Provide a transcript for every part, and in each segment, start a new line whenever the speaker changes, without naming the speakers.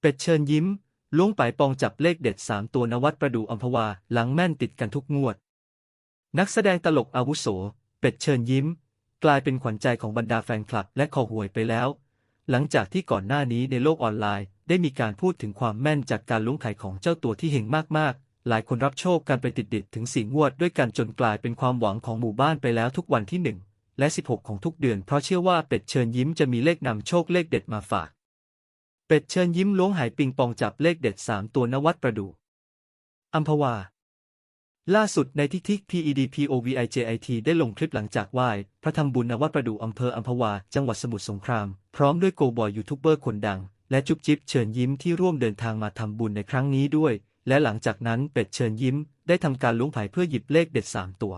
เป็ดเชิญยิ้มล้วงไปปองจับเลขเด็ดสามตัวนวัดประดูอัมพวาหลังแม่นติดกันทุกงวด นักแสดงตลกอาวุโส เป็ดเชิญยิ้ม กลายเป็นขวัญใจของบรรดาแฟนคลับและคอหวยไปแล้ว หลังจากที่ก่อนหน้านี้ในโลกออนไลน์ ได้มีการพูดถึงความแม่นจากการล้วงไข่ของเจ้าตัวที่เฮงมากๆ หลายคนรับโชคกันไปติดๆถึงสี่งวดด้วยกันจนกลายเป็นความหวังของหมู่บ้านไปแล้วทุกวันที่หนึ่งและ 16 ของทุกเดือนเพราะเชื่อว่าเป็ดเชิญยิ้มจะมีเลขนำโชคเลขเด็ดมาฝาก เป็ดเชิญยิ้มล้วงหายปิงปองจับเลขเด็ดสามตัวนวัดประดู อัมพวา ล่าสุดในทิกทิก PEDPOVIJIT ได้ลงคลิปหลังจากไหว้พระธรรมบุญนวัดประดูอำเภออัมพวา จังหวัดสมุทรสงคราม พร้อมด้วยโกบอยยูทูบเบอร์คนดัง และจุ๊บจิ๊บเชิญยิ้มที่ร่วมเดินทางมาทำบุญในครั้งนี้ด้วย และหลังจากนั้นเป็ดเชิญยิ้ม ได้ทำการล้วงไผ่เพื่อหยิบเลขเด็ด3ตัว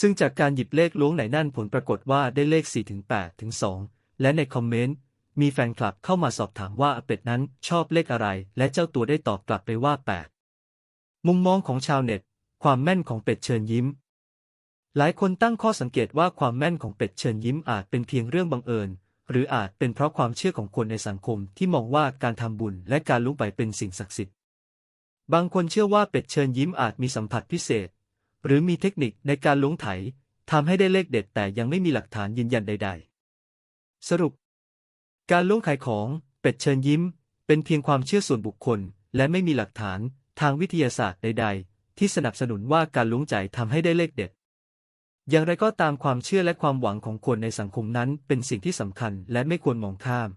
ซึ่งจากการหยิบเลขล้วงไหนนั่นผลปรากฏว่าได้เลข4ถึง8ถึง2และในคอมเมนต์ มีแฟนคลับเข้ามาสอบถามว่าเป็ดนั้นชอบเลขอะไร และเจ้าตัวได้ตอบกลับไปว่า8มุมมองของชาวเน็ต ความแม่นของเป็ดเชิญยิ้ม หลายคนตั้งข้อสังเกตว่าความแม่นของเป็ดเชิญยิ้มอาจเป็นเพียงเรื่องบังเอิญ หรืออาจเป็นเพราะความเชื่อของคนในสังคมที่มองว่าการทำบุญและการลุกไปเป็นสิ่งศักดิ์สิทธิ์ บางคนเชื่อว่าเป็ดเชิญยิ้มอาจมีสัมผัสพิเศษ หรือมีเทคนิคในการล้วงไถทำให้ได้เลขเด็ดแต่ยังไม่มีหลักฐานยืนยันใด ๆ สรุป การล้วงไขของ เป็ดเชิญยิ้ม เป็นเพียงความเชื่อส่วนบุคคล และไม่มีหลักฐานทางวิทยาศาสตร์ใด ๆ ที่สนับสนุนว่าการล้วงใจทำให้ได้เลขเด็ด อย่างไรก็ตามความเชื่อและความหวังของคนในสังคมนั้นเป็นสิ่งที่สำคัญและไม่ควรมองข้าม